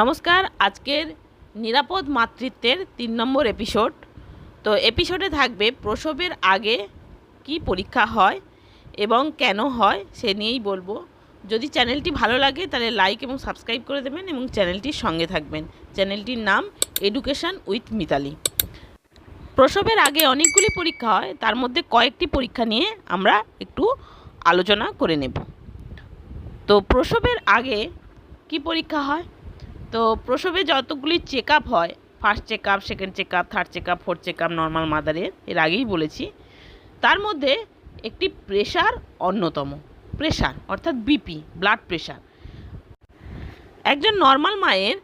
নমস্কার, আজকের নিরাপদ মাতৃত্বের তিন নম্বর এপিসোড তো এপিসোডে থাকবে প্রসবের আগে কি পরীক্ষা হয় এবং কেন হয় সে নিয়েই বলব। যদি চ্যানেলটি ভালো লাগে তাহলে লাইক এবং সাবস্ক্রাইব করে দেবেন এবং চ্যানেলটির সঙ্গে থাকবেন। চ্যানেলটির নাম এডুকেশন উইথ মিতালি প্রসবের আগে অনেকগুলি পরীক্ষা হয়, তার মধ্যে কয়েকটি পরীক্ষা নিয়ে আমরা একটু আলোচনা করে নেব। তো প্রসবের আগে কি পরীক্ষা হয়? তো প্রসবে যতগুলি চেক হয় first check up second check up third check up fourth check up normal মাদারের এর আগেই বলেছি, তার মধ্যে একটি প্রেশার অন্যতম প্রেশার অর্থাৎ বিপি ব্লাড প্রেশার একজন নর্মাল মায়ের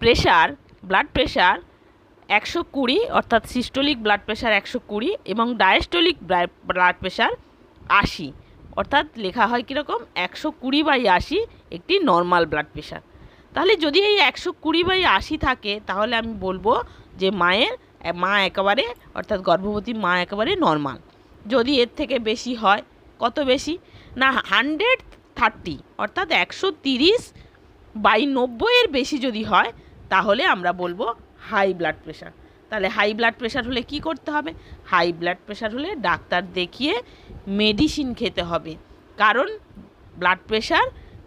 প্রেশার ব্লাড প্রেশার একশো কুড়ি, অর্থাৎ সিস্টোলিক ব্লাড প্রেশার একশো কুড়ি এবং ডায়াস্টোলিক ব্লাড প্রেশার আশি, অর্থাৎ লেখা হয় কীরকম? একশো কুড়ি বাই আশি একটি নর্মাল ব্লাড প্রেশার তাহলে যদি এই একশো কুড়ি বাই আশি থাকে, তাহলে আমি বলব যে মায়ের, মা একেবারে, অর্থাৎ গর্ভবতী মা একেবারে নর্মাল যদি এর থেকে বেশি হয়, কত বেশি? না হান্ড্রেড থার্টি অর্থাৎ একশো তিরিশ বাই নব্বইয়ের বেশি যদি হয়, তাহলে আমরা বলব হাই ব্লাড প্রেশার তাহলে হাই ব্লাড প্রেশার হলে কি করতে হবে? হাই ব্লাড প্রেশার হলে ডাক্তার দেখিয়ে মেডিসিন খেতে হবে। কারণ ব্লাড প্রেশার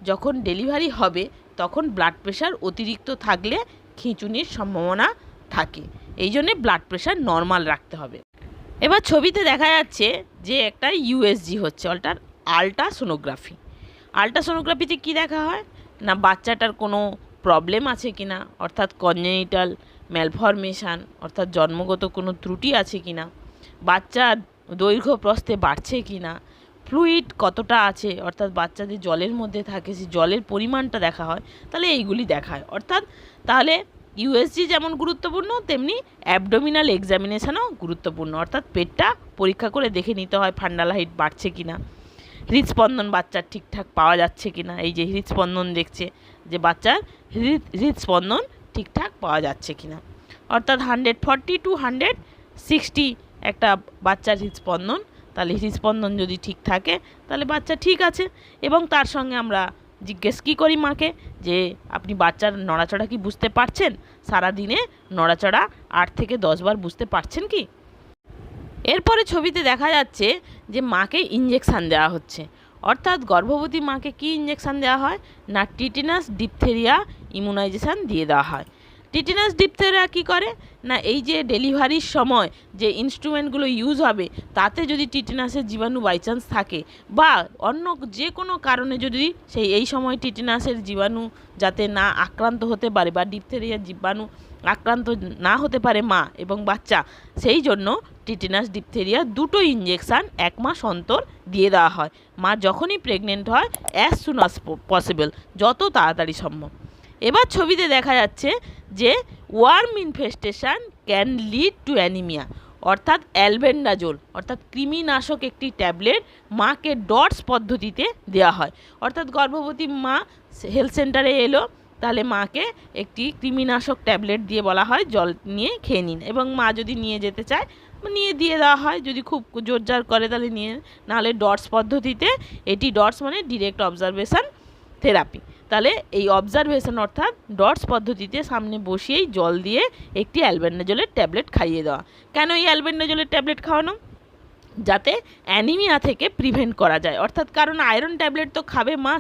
যখন ডেলিভারি হবে তখন ব্লাড প্রেশার অতিরিক্ত থাকলে খিঁচুনির সম্ভাবনা থাকে। এই জন্যে ব্লাড প্রেশার নর্মাল রাখতে হবে। এবার ছবিতে দেখা যাচ্ছে যে একটা ইউএসজি হচ্ছে অল্টার আলট্রাসোনোগ্রাফি আলট্রাসোনোগ্রাফিতে কি দেখা হয়? না বাচ্চাটার কোনো প্রবলেম আছে কি না অর্থাৎ কনজেনিটাল ম্যালফরমেশান অর্থাৎ জন্মগত কোনো ত্রুটি আছে কি না বাচ্চার দৈর্ঘ্য প্রস্থে বাড়ছে কি না ফ্লুইড কতটা আছে, অর্থাৎ বাচ্চাদের জলের মধ্যে থাকে, সেই জলের পরিমাণটা দেখা হয়, তাহলে এইগুলি দেখা হয় অর্থাৎ তাহলে ইউএসজি যেমন গুরুত্বপূর্ণ, তেমনি অ্যাবডোমিনাল এক্সামিনেশানও গুরুত্বপূর্ণ। অর্থাৎ পেটটা পরীক্ষা করে দেখে নিতে হয় ফান্ডাল হাইট বাড়ছে কি না হৃদস্পন্দন বাচ্চার ঠিকঠাক পাওয়া যাচ্ছে কি না এই যে হৃদস্পন্দন দেখছে যে বাচ্চার হৃদ, হৃদস্পন্দন ঠিকঠাক পাওয়া যাচ্ছে কি না অর্থাৎ hundred forty to hundred sixty একটা বাচ্চার হৃদস্পন্দন তাহলে হৃদস্পন্দন যদি ঠিক থাকে, তাহলে বাচ্চা ঠিক আছে। এবং তার সঙ্গে আমরা জিজ্ঞেস কী করি মাকে? যে আপনি বাচ্চার নড়াচড়া কি বুঝতে পারছেন? সারা দিনে নড়াচড়া আট থেকে দশবার বুঝতে পারছেন কি? এরপরে ছবিতে দেখা যাচ্ছে যে মাকে ইঞ্জেকশান দেওয়া হচ্ছে। অর্থাৎ গর্ভবতী মাকে কি ইঞ্জেকশান দেওয়া হয়? না টিটেনাস ডিপথেরিয়া ইমিউনাইজেশান দিয়ে দেওয়া হয়। টিটেনাস ডিপথেরিয়া কী করে? না, এই যে ডেলিভারির সময় যে ইনস্ট্রুমেন্টগুলো ইউজ হবে, তাতে যদি টিটেনাসের জীবাণু বাই চান্স থাকে বা অন্য যে কোনো কারণে যদি সেই, এই সময় টিটেনাসের জীবাণু যাতে না আক্রান্ত হতে পারে বা ডিপথেরিয়ার জীবাণু আক্রান্ত না হতে পারে মা এবং বাচ্চা, সেই জন্য টিটেনাস ডিপথেরিয়া দুটো ইঞ্জেকশান এক মাস অন্তর দিয়ে দেওয়া হয়। মা যখনই প্রেগনেন্ট হয় অ্যাজ সুন আস পসিবল যত তাড়াতাড়ি সম্ভব। এবার ছবিতে দেখা যাচ্ছে যে worm infestation can lead to anaemia. অর্থাৎ অ্যালবেন্ডাজোল, অর্থাৎ কৃমিনাশক একটি ট্যাবলেট মাকে ডটস পদ্ধতিতে দেওয়া হয়। অর্থাৎ গর্ভবতী মা হেলথ সেন্টারে এলো, তাহলে মাকে একটি কৃমিনাশক ট্যাবলেট দিয়ে বলা হয়, জল নিয়ে খেয়ে নিন। এবং মা যদি নিয়ে যেতে চায়, নিয়ে দিয়ে দেওয়া হয়, যদি খুব জোরজার করে, তাহলে নিয়ে, নাহলে ডটস পদ্ধতিতে, এটি ডটস মানে ডিরেক্ট অবজারভেশন থেরাপি তাহলে এই অবজারভেশন অর্থাৎ ডটস পদ্ধতিতে সামনে বসিয়েই জল দিয়ে একটি অ্যালবেন্ডাজলের ট্যাবলেট খাইয়ে দেওয়া। কেন এই অ্যালবেন্ডাজলের ট্যাবলেট খাওয়ানো? যাতে অ্যানিমিয়া থেকে প্রিভেন্ট করা যায়। অর্থাৎ কারণ আয়রন ট্যাবলেট তো খাবে মা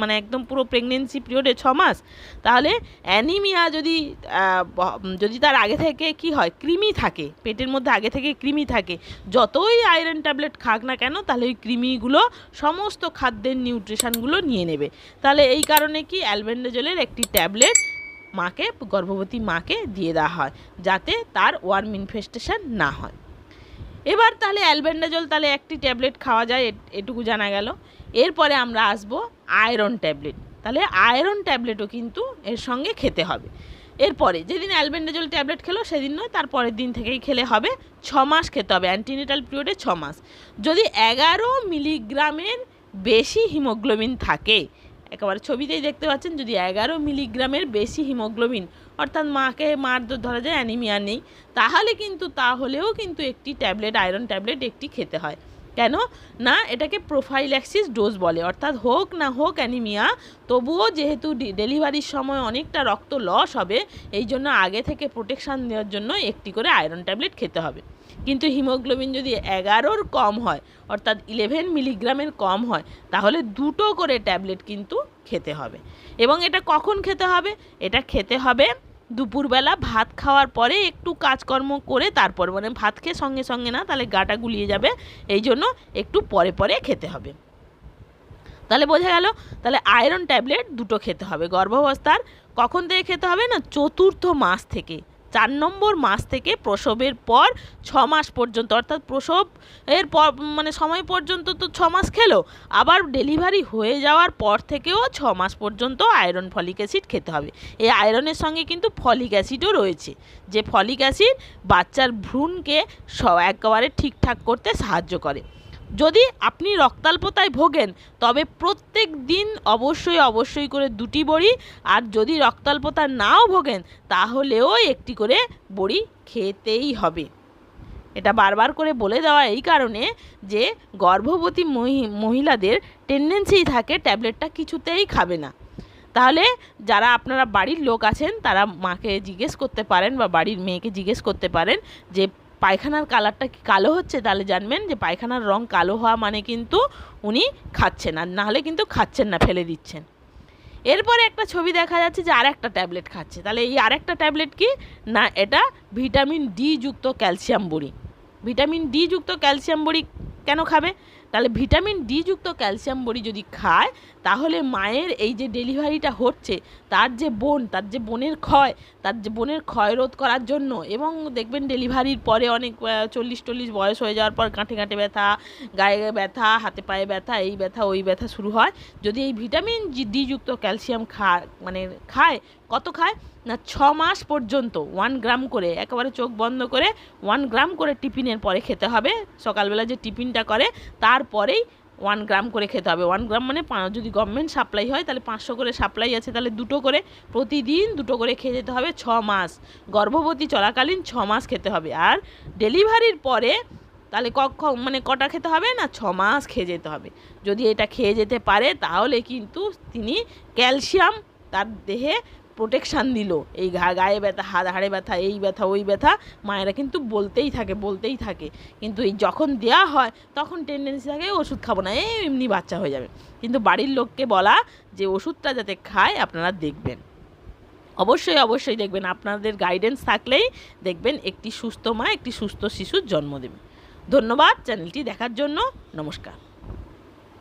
মানে একদম পুরো প্রেগনেন্সি পিরিয়ডে ছ মাস। তাহলে অ্যানিমিয়া যদি যদি তার আগে থেকে কি হয়, কৃমি থাকে, পেটের মধ্যে আগে থেকে কৃমি থাকে, যতই আয়রন ট্যাবলেট খাক না কেন, তাহলে ওই কৃমিগুলো সমস্ত খাদ্যের নিউট্রিশনগুলো নিয়ে নেবে। তাহলে এই কারণে কি অ্যালবেন্ডাজলের একটি ট্যাবলেট মাকে, গর্ভবতী মাকে দিয়ে দেওয়া হয়, যাতে তার ওয়ার্ম ইনফেস্টেশন না হয়। এবার তাহলে অ্যালবেন্ডাজল তাহলে একটি ট্যাবলেট খাওয়া যায় এটুকু জানা গেল। এরপরে আমরা আসব আয়রন ট্যাবলেট। তাহলে আয়রন ট্যাবলেটও কিন্তু এর সঙ্গে খেতে হবে। এরপরে, যেদিন অ্যালবেন্ডাজল ট্যাবলেট খেলো সেদিন নয়, তার পরের দিন থেকেই খেলে হবে, ছ মাস খেতে হবে, অ্যান্টিনেটাল পিরিয়ডে ছ মাস। যদি এগারো মিলিগ্রামের বেশি হিমোগ্লোবিন থাকে একেবারে ছবিতেই দেখতে পাচ্ছেন যদি এগারো মিলিগ্রামের বেশি হিমোগ্লোবিন, অর্থাৎ মাকে মার ধরা যায়, অ্যানিমিয়া নেই, তাহলে কিন্তু, তাহলেও কিন্তু একটি ট্যাবলেট, আয়রন ট্যাবলেট একটি খেতে হয়। কেন? না, এটাকে প্রোফাইল্যাক্সিস ডোজ বলে, অর্থাৎ হোক না হোক অ্যানিমিয়া, তবুও যেহেতু ডেলিভারির সময় অনেকটা রক্ত লস হবে, এই জন্য আগে থেকে প্রোটেকশান দেওয়ার জন্য একটি করে আয়রন ট্যাবলেট খেতে হবে। কিন্তু হিমোগ্লোবিন যদি এগারোর কম হয়, অর্থাৎ ইলেভেন মিলিগ্রামের কম হয়, তাহলে দুটো করে ট্যাবলেট কিন্তু খেতে হবে। এবং এটা কখন খেতে হবে? এটা খেতে হবে দুপুরবেলা ভাত খাওয়ার পরে একটু কাজকর্ম করে তারপর মানে ভাত খেয়ে সঙ্গে সঙ্গে না, তাহলে গাটা গুলিয়ে যাবে, এই জন্য একটু পরে পরে খেতে হবে। তাহলে বোঝা গেল, তাহলে আয়রন ট্যাবলেট দুটো খেতে হবে। গর্ভাবস্থার কখন থেকে খেতে হবে না? চতুর্থ মাস থেকে। চার নম্বর মাস থেকে প্রসবের পর ছ মাস পর্যন্ত, অর্থাৎ প্রসব এর পর মানে সময় পর্যন্ত তো ছ মাস খেলো, আবার ডেলিভারি হয়ে যাওয়ার পর থেকেও ছ মাস পর্যন্ত আয়রন ফলিক অ্যাসিড খেতে হবে। এই আয়রনের সঙ্গে কিন্তু ফলিক অ্যাসিডও রয়েছে, যে ফলিক অ্যাসিড বাচ্চার ভ্রূণকে একেবারে ঠিকঠাক করতে সাহায্য করে। যদি আপনি রক্তাল্পতায় ভোগেন, তবে প্রত্যেক দিন অবশ্যই অবশ্যই করে দুটি বড়ি, আর যদি রক্তাল্পতা নাও ভোগেন, তাহলেও একটি করে বড়ি খেতেই হবে। এটা বারবার করে বলে দেওয়া এই কারণে যে, গর্ভবতী মহি- মহিলাদের টেন্ডেন্সি থাকে ট্যাবলেটটা কিছুতেই খাবে না। তাহলে যারা আপনারা বাড়ির লোক আছেন, তারা মাকে জিজ্ঞেস করতে পারেন বা বাড়ির মেয়েকে জিজ্ঞেস করতে পারেন যে পায়খানার কালারটা কি কালো হচ্ছে? তাহলে জানবেন যে পায়খানার রং কালো হওয়া মানে কিন্তু উনি খাচ্ছেন আর নাহলে কিন্তু খাচ্ছেন না, ফেলে দিচ্ছেন। এরপরে একটা ছবি দেখা যাচ্ছে যে আর একটা ট্যাবলেট খাচ্ছে। তাহলে এই আর একটা ট্যাবলেট কি? না, এটা ভিটামিন ডি যুক্ত ক্যালসিয়াম বড়ি। ভিটামিন ডি যুক্ত ক্যালসিয়াম বড়ি কেন খাবে? তাহলে ভিটামিন ডি যুক্ত ক্যালসিয়াম বড়ি যদি খায়, তাহলে মায়ের এই যে ডেলিভারিটা হচ্ছে, তার যে বোন, তার যে বোনের ক্ষয়, তার যে বোনের ক্ষয় রোধ করার জন্য এবং দেখবেন ডেলিভারির পরে অনেক চল্লিশ টল্লিশ বয়স হয়ে যাওয়ার পর গাঁটে গাঁটে ব্যথা, গায়ে গায়ে ব্যথা, হাতে পায়ে ব্যথা, এই ব্যথা, ওই ব্যথা শুরু হয়। যদি এই ভিটামিন ডি যুক্ত ক্যালসিয়াম খা মানে খায় কত খায়? না, ছ মাস পর্যন্ত ওয়ান গ্রাম করে, একেবারে চোখ বন্ধ করে ওয়ান গ্রাম করে টিফিনের পরে খেতে হবে। সকালবেলা যে টিফিনটা করে, তারপরেই ওয়ান গ্রাম করে খেতে হবে। ওয়ান গ্রাম মানে যদি গভর্নমেন্ট সাপ্লাই হয়, তাহলে পাঁচশো করে সাপ্লাই আছে, তাহলে দুটো করে প্রতিদিন দুটো করে খেয়ে যেতে হবে ছ মাস। গর্ভবতী চলাকালীন ছ মাস খেতে হবে। আর ডেলিভারির পরে, তাহলে কখন মানে কটা খেতে হবে? না, ছ মাস খেয়ে যেতে হবে। যদি এটা খেয়ে যেতে পারে, তাহলে কিন্তু তিনি ক্যালসিয়াম তার দেহে প্রোটেকশান দিল। এই ঘা- গায়ে ব্যথা, হাত, হাড়ে ব্যথা, এই ব্যথা, ওই ব্যথা মায়েরা কিন্তু বলতেই থাকে বলতেই থাকে। কিন্তু এই যখন দেয়া হয়, তখন টেন্ডেন্সি থাকে ওষুধ খাব না, এই এমনি বাচ্চা হয়ে যাবে। কিন্তু বাড়ির লোককে বলা যে ওষুধটা যাতে খায়, আপনারা দেখবেন। অবশ্যই অবশ্যই দেখবেন, আপনাদের গাইডেন্স থাকলেই দেখবেন একটি সুস্থ মা, একটি সুস্থ শিশুর জন্ম দেবে। ধন্যবাদ চ্যানেলটি দেখার জন্য, নমস্কার।